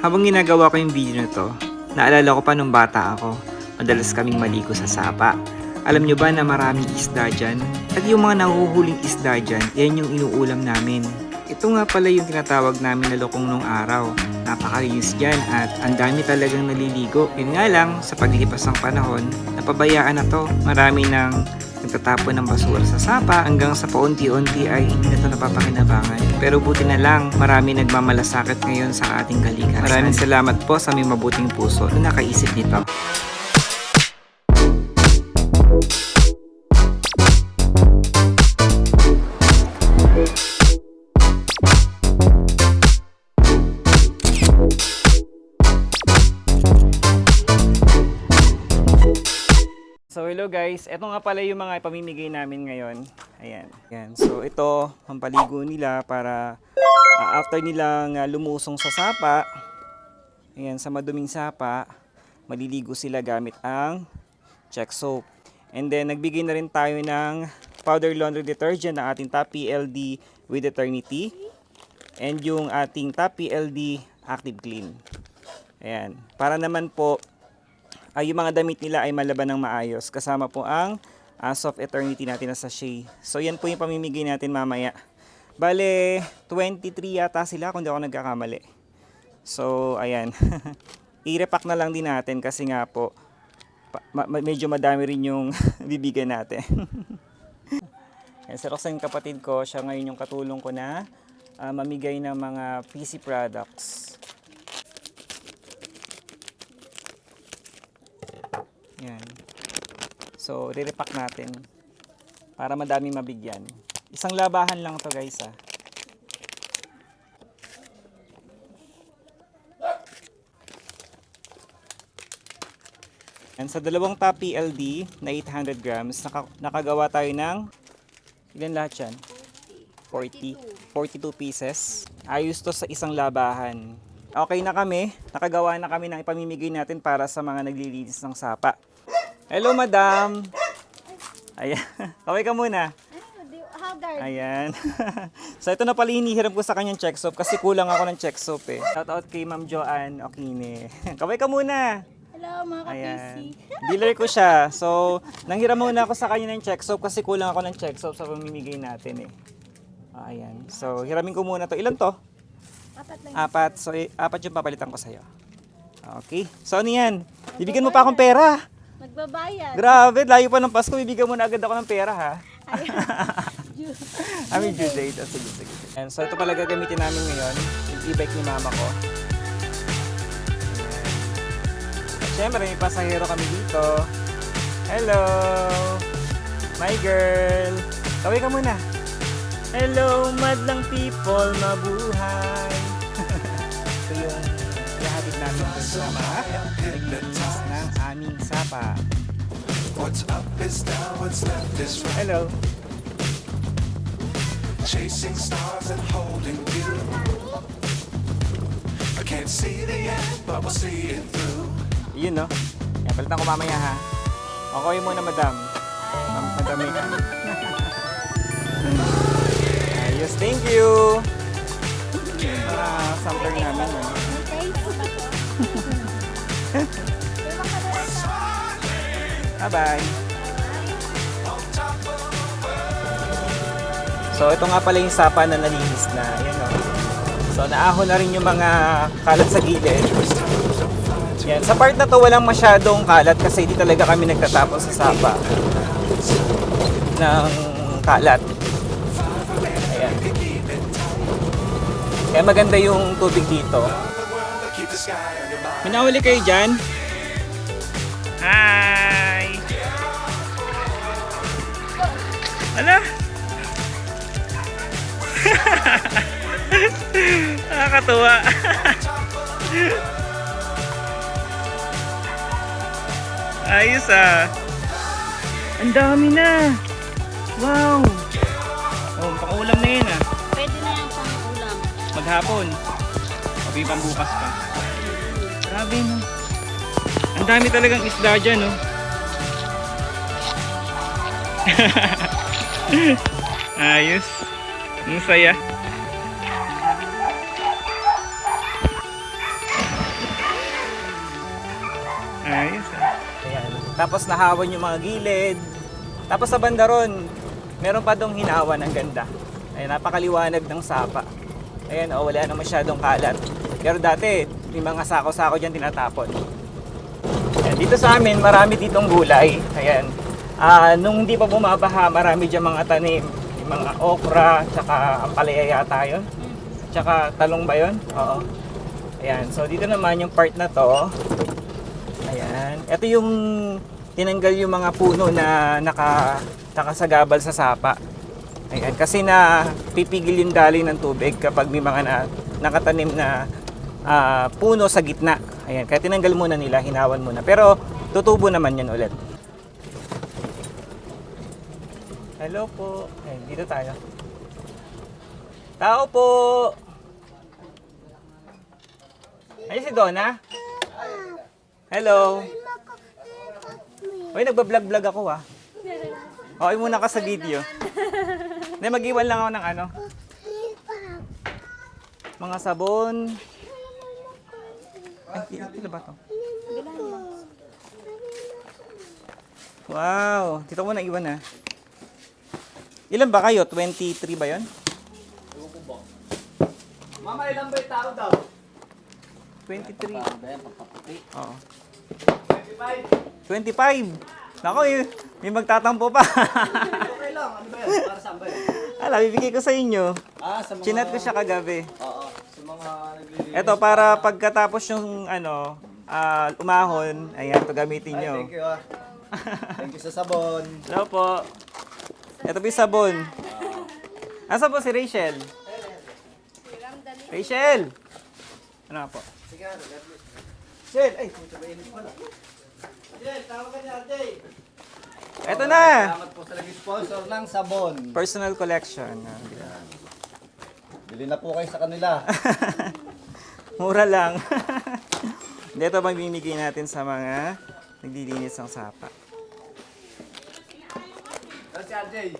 Habang ginagawa ko yung video na to, naalala ko pa nung bata ako, madalas kaming maligo sa sapa. Alam nyo ba na maraming isda dyan? At yung mga nahuhuling isda dyan, yan yung inuulam namin. Ito nga pala yung tinatawag namin na lokong nung araw. Napakalinis dyan at ang dami talagang naliligo. Yun nga lang, sa paglipas ng panahon, napabayaan na to. Marami nang nagtatapon ng basura sa sapa hanggang sa paunti-unti ay hindi na ito napapakinabangan. Pero buti na lang, marami nagmamalasakit ngayon sa ating kalikasan. Maraming salamat po sa may mabuting puso na nakaisip nito. Guys, ito nga pala yung mga ipamimigay namin ngayon. Ayan. Ayan. So ito, pampaligo nila para ah, after nilang ah, lumusong sa sapa, ayan, sa maduming sapa, maliligo sila gamit ang check soap. And then nagbigay na rin tayo ng powder laundry detergent ng ating Top PLD with Eternity and yung ating Top PLD Active Clean. Ayan. Para naman po ay yung mga damit nila ay malaban ng maayos. Kasama po ang uh, soft eternity natin na sachet. So yan po yung pamimigay natin mamaya. Bale, 23 yata sila kung di ako nagkakamali. So, ayan. I-repack na lang din natin kasi nga po, ma- ma- medyo madami rin yung bibigyan natin. Yan, si Roxanne kapatid ko, siya ngayon yung katulong ko na ah, mamigay ng mga PC products. Yan. So, re-repack natin para madami mabigyan. Isang labahan lang to guys ah. And sa dalawang top PLD na 800 grams, naka, nakagawa tayo ng ilan lahat yan? 40. 42 pieces. Ayos to sa isang labahan. Okay na kami. Nakagawa na kami ng ipamimigay natin para sa mga naglilinis ng sapa. Hello, madam. Ayan. Kaway ka muna. Haggard. Ayan. so, ito na pala hinihiram ko sa kanyang check soap kasi kulang ako ng check soap eh. Shout out kay Ma'am Joanne Okine. Kaway ka muna. Hello mga Ayan. ka-PC. Dealer ko siya. So, nanghiram muna ako sa kanya ng check soap kasi kulang ako ng check soap sa pamimigay natin eh. Ayan. So, hiramin ko muna to. Ilan to? Apat lang. Apat. So, apat yung papalitan ko sa'yo. Okay. So, ano yan? Bibigyan mo pa akong pera. Magbabayad. Grabe, layo pa ng Pasko. Bibigyan mo na agad ako ng pera, ha? I mean, due date. Oh, sige, sige. And so, ito pala gagamitin namin ngayon. Yung e-bike ni mama ko. At syempre, may pasahero kami dito. Hello! My girl! Tawag ka muna. Hello, madlang people, mabuhay! Mga naglilinis ng aming sapa. What's up is down, what's left is right. Hello! Chasing stars and holding you. I can't see the end, but we'll see it through. Yun, no? Yan, palitan ko mamaya, ha? Okay muna, madam. Ma'am, madami ka. Ayos, thank you! Ah, sampler namin, no? Bye-bye! So, ito nga pala yung sapa na nalinis na. Yan, no? So, naahon na rin yung mga kalat sa gilid. Yan. Sa part na to, walang masyadong kalat kasi hindi talaga kami nagtatapos sa sapa ng kalat. Ayan. Kaya maganda yung tubig dito. Keep the sky Minahuli kayo dyan? Hi! Ala? Nakakatuwa. Ayos ah. Ang dami na. Wow. Oh, pang-ulam na yun ah. Pwede na yung pang-ulam. Maghapon. O pambukas pa. Grabe no. Ang dami talagang isda dyan no. Ayos. Ang saya. Ayos ah. Ayan. Tapos nahawan yung mga gilid. Tapos sa banda ron, meron pa dong hinawan ang ganda. Ayan, napakaliwanag ng sapa. Ayan, oh, wala na masyadong kalat. Pero dati, may mga sako-sako dyan tinatapon. Ayan, dito sa amin, marami ditong gulay. Ayan. Ah, nung hindi pa bumabaha, marami dyan mga tanim. Yung mga okra, tsaka ampalaya yata yun. Tsaka talong ba yun? Oo. Ayan, so dito naman yung part na to. Ayan. Ito yung tinanggal yung mga puno na naka, nakasagabal sa sapa. Ayan, kasi na pipigil yung daloy ng tubig kapag may mga na, nakatanim na ah, puno sa gitna. Ayan, kaya tinanggal muna nila, hinawan muna. Pero tutubo naman yan ulit. Hello po. Ayan, dito tayo. Tao po! Ay, si Donna? Hello? Uy, nagbablog-vlog ako ah. Okay muna ka sa video. Hindi, mag-iwan lang ako ng ano. Mga sabon. Ay, il- ilan ba to? Wow, dito ko muna iwan ah. Ilan ba kayo? 23 ba yon? Mama, ilan ba yung tao daw? 23. Ayan, papaputi. Oo. 25. 25. Nako, eh, may magtatampo pa. Okay lang, ano ba yan? Para saan ba yan? Ala, bibigay ko sa inyo. Ah, sa mga... Chinat ko siya kagabi. Oo, naglilinis. Ito, para pagkatapos yung ano, ah, umahon, ayan, ito gamitin Ay, nyo. thank you ah. Thank you sa sabon. Hello po. Ito po yung sabon. Asa po si Rachel? Rachel! Ano nga po? Sige, ano, let me. Jen, ay, puto ba init pala? Jen, tama ka niya, Jay. Ito na! Salamat po sa naging sponsor ng sabon. Personal collection. Bili na po kayo sa kanila. Mura lang. Hindi, ito mamimigay natin sa mga naglilinis ng sapa. RJ?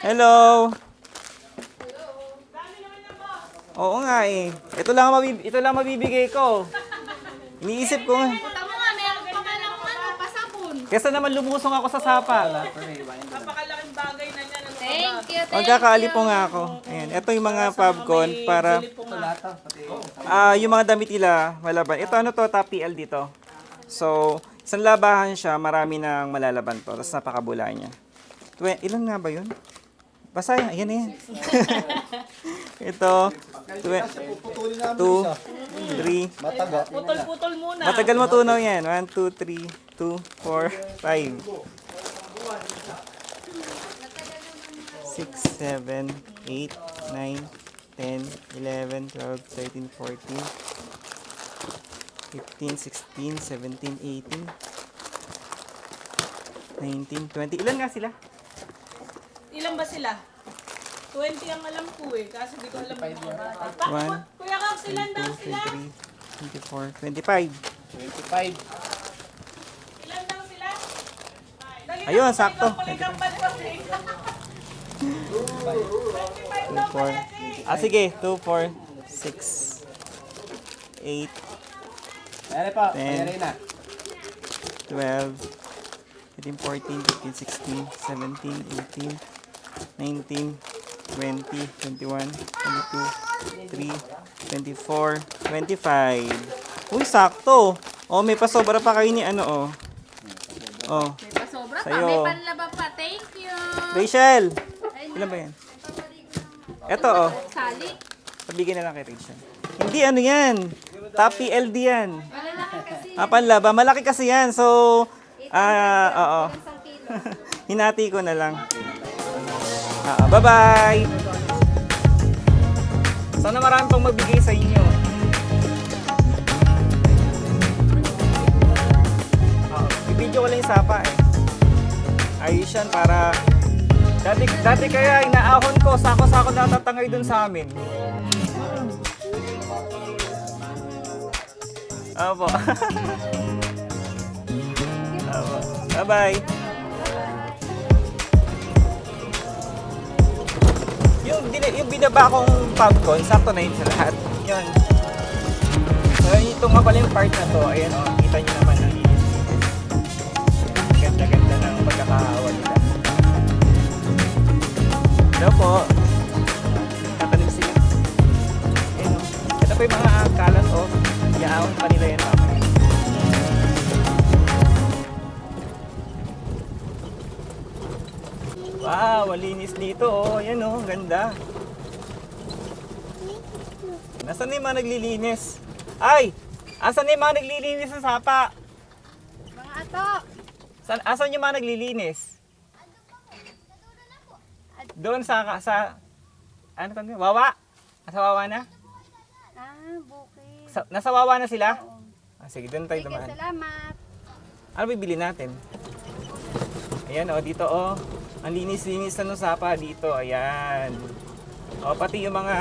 Hello! Oo nga eh. Ito lang, ang mabib- ito lang mabibigay ko. Iniisip ko nga. Tama nga, meron pa ka lang ano, pasabon. Kesa naman lumusong ako sa sapa. Thank you, thank Magkakaali po nga ako. Ayan, ito yung mga popcorn para ah, yung mga damit nila malaban. Ito ano to, top PL dito. So, isang labahan siya, marami nang malalaban to. Tapos napakabula niya. Twe- ilan nga ba yun? Basta yan, yan na yan. ito, twe- two, three. Putol-putol muna. Matagal matunaw yan. 1, 2, 3, 2, 4, 5. 6, 7, 8, 9, 10, 11, 12, 13, 14, 15, 16, 17, 18, 19, 20. Ilan nga sila? Ilan ba sila? 20 ang alam ko eh, kasi di ko alam yung mga bata. Pa- 1, Kuya Kang, ilan daw 2, sila? 23, 24, 25. 25. Ilan daw sila? Dali na, Ayun, sakto. 25 daw 2, pala, 4. Jay. Ah, sige. 2, 4, 6, 8, Ayan pa, Ten. ayan na. 12, 13, 14, 15, 16, 17, 18, 19, 20, 21, 22, 23, 24, 25. Uy, sakto. Oh, may pasobra pa kayo ni ano, oh. Oh, May pasobra pa, Sa'yo. may panlaba pa. Thank you. Rachel! Ilan ba yan? Ito, oh. Sali. Pabigyan na lang kay Rachel. Hindi, ano yan. Top PLD yan. Malalaki kasi. Ah, panlaba. Malaki kasi yan. So, ah, oo. Hinati ko na lang. Ah, bye-bye! Sana marami pang magbigay sa inyo. Ah, i-video ko lang yung sapa eh. Ayos yan para... Dati, dati kaya inaahon ko, sako-sako natatangay dun sa amin. Opo. Opo. Bye-bye. Yung, yung binaba kong popcorn, sakto na yun sa lahat. Yun. So, ito nga pala yung part na to. Ayan o, kita nyo naman ang Hello po. Tatanim sila. Ayun o. Ito po yung mga kalat o. Iaawon pa nila yan mamaya. Wow, malinis dito oh. Ayan oh, ganda. Nasaan na yung mga naglilinis? Ay! Asan na yung mga naglilinis sa sapa? Mga ato. San, asan yung mga naglilinis? Doon sa, sa, ano tawag nila? Wawa? Nasa wawa na? Ah, bukid. Sa, nasa wawa na sila? Ah, sige, doon tayo Sige, dumaan. salamat. Ano bibili natin? Ayan oh, dito oh. Ang linis-linis na ng sapa dito. Ayan. Oh, pati yung mga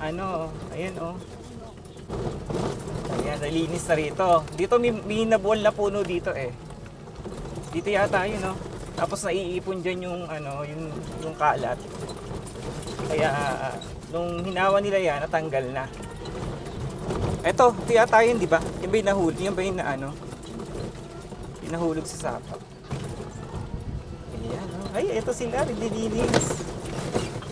ano, ayan oh. Ayan, nalinis na rito. Dito may, may nabuwal na puno dito eh. Dito yata yun oh. Tapos naiipon dyan yung ano, yung, yung kalat. Kaya nung hinawa nila yan, natanggal na. Ito yata yun, di ba? Yan ba yung nahuli? Yan ba yung ano? Pinahulog sa sapa. Ayan, oh. Ay, ito sila, naglilinis.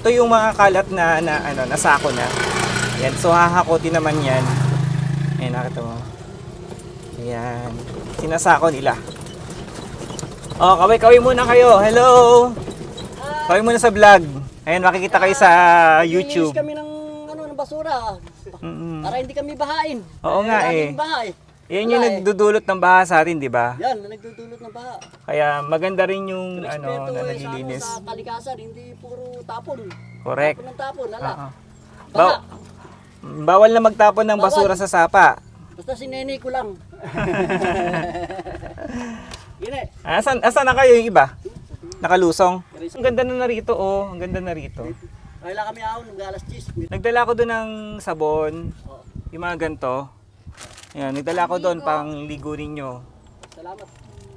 Ito yung mga kalat na, na ano, nasako na. Ayan, so hahakotin naman yan. Ayan, nakita mo. Ayan, sinasako nila. Oh, kaway-kaway muna kayo. Hello! Kaway muna sa vlog. Ayan, makikita kayo sa YouTube. Linis kami ng ano ng basura Mm-mm. para hindi kami bahain. Oo nga eh. Laging bahay. Yan yung Wala eh. nagdudulot ng baha sa atin, di ba? Yan, na nagdudulot ng baha. Kaya maganda rin yung ano Respeto na eh, nalilinis. Sa, ano, sa kalikasan, hindi puro tapon. Correct. Tapon ng tapon, ala. Oo. Baha. Baw- bawal na magtapon ng Bawal. basura sa sapa. Basta si Nene ko lang. Asan, asan na kayo yung iba? Nakalusong. Ang ganda na narito oh. Ang ganda na rito. Kailan kami ahon ng galas cheese. Nagdala ko doon ng sabon. Yung mga ganito. Yan, nagdala ko doon pang ligo ninyo. Salamat.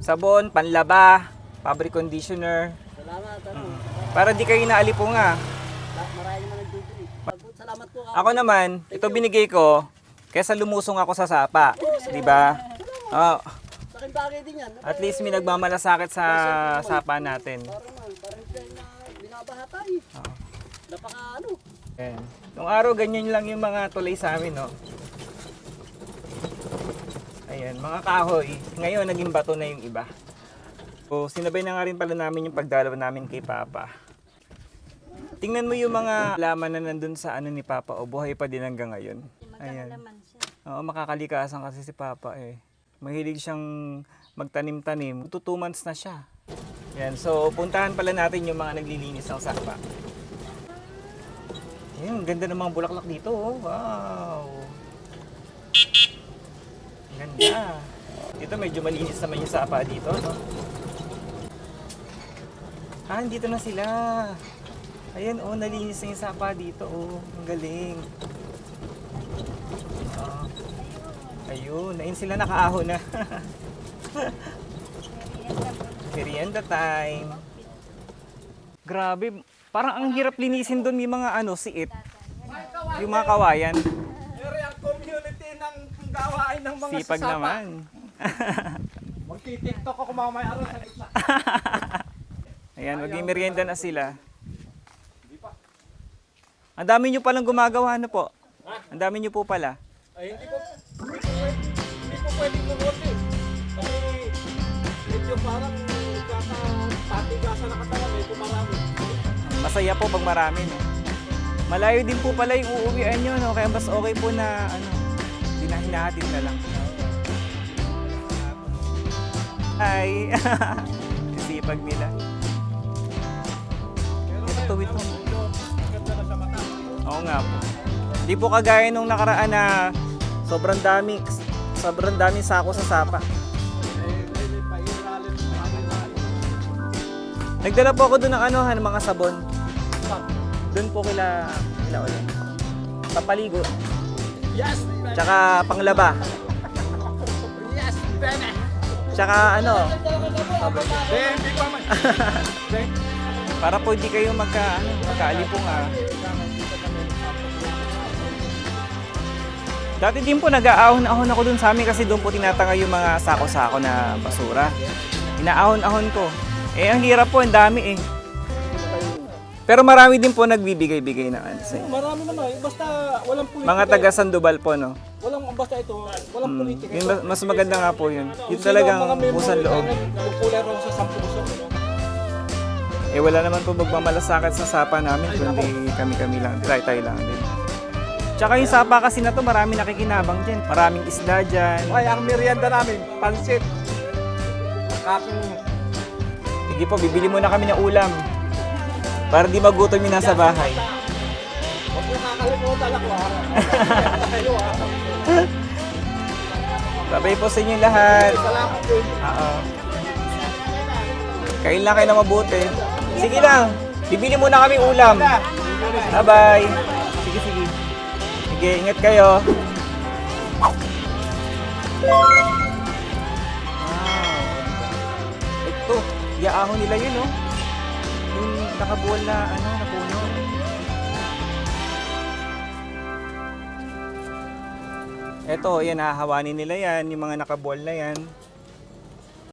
Sabon, panlaba, fabric conditioner. Salamat. Ano. Para di kayo naalipunga. La- Marami naman nagduduli. Salamat po. Ako naman, ito binigay ko kesa lumusong ako sa sapa. Di ba? Oh, Bagay din yan. at least may nagmamalasakit sa sapa natin. Parang man, parang tayo na binabaha tayo. Napaka ano. Ayan. Nung araw, ganyan lang yung mga tulay sa amin, no? Ayan, mga kahoy. Ngayon, naging bato na yung iba. So, sinabay na nga rin pala namin yung pagdalaw namin kay Papa. Tingnan mo yung mga laman na nandun sa ano ni Papa o buhay pa din hanggang ngayon. Ayan. Oo, makakalikasan kasi si Papa eh. Mahilig siyang magtanim-tanim. Two, two months na siya. Yan, so puntahan pala natin yung mga naglilinis ng sapa. Ayun, ang ganda ng mga bulaklak dito. Oh. Wow! Ganda. Dito medyo malinis naman yung sapa dito, no? Ah, dito na sila. Ayan, oh, nalinis na yung sapa dito, oh. Ang galing. Ah. Ayun, ayun sila nakaahon na. Merienda time. Grabe, parang ang hirap linisin doon yung mga ano, siit. Yung mga kawayan. Pero ang community ng gawain ng mga Sipag sasapa. naman. Magti-tiktok ako mamaya ron sa gitna. Ayan, maging merienda na sila. Ang dami nyo palang gumagawa, ano po? Ang dami nyo po pala. Ay, hindi po, hindi pwede kukunti. Kasi medyo parang kakatatigasan na katawan, medyo marami. Masaya po pag marami, no? Malayo din po pala yung uuwian nyo, no? Kaya mas okay po na, ano, hinahinatid na lang. Hi! Sipag nila. Ito, tuwid. Oo nga po. Di po kagaya nung nakaraan na sobrang dami, sobrang daming sako sa sapa. Nagdala po ako doon ng ano, ng mga sabon. Doon po kila, kila ulit. Papaligo. Yes. Tsaka panglaba. Yes, baby. Tsaka ano, Baby pa man. para po hindi kayo magka, ano, magkaalipong ah. Dati din po nag-aahon-ahon ako dun sa amin kasi doon po tinatangay yung mga sako-sako na basura. Inaahon-ahon ko. Eh, ang hirap po, ang dami eh. Pero marami din po nagbibigay-bigay na ano sa inyo. Marami naman. eh. Basta walang politika. Mga taga Sandoval po, no? Walang basta ito. Walang Mm, politika. yun, mas- mas maganda nga po yun. Yun talagang ang mga member pusan loob. namin, Nagkulay raw sa sampuso. Ano? Eh wala naman po magmamalasakit sa sapa namin, kundi kami-kami lang, tayo-tayo lang din. Tsaka yung sapa kasi na to, marami nakikinabang dyan. Maraming isda dyan. Ay, ang merienda namin, pansit. Kaking Sige po, bibili muna kami ng ulam. Para di magutom yung nasa bahay. Huwag mo kakalimutan ako ha. Babay po sa inyo lahat. Salamat din. Oo. Kain lang kayo na mabuti. Sige lang. Bibili muna kami ulam. Bye-bye. Sige, ingat kayo. Wow. Ito, iaahon nila yun, oh. Yung nakabuwal na, ano, na. Ito, yan, hahawanin nila yan, yung mga nakabuwal na yan.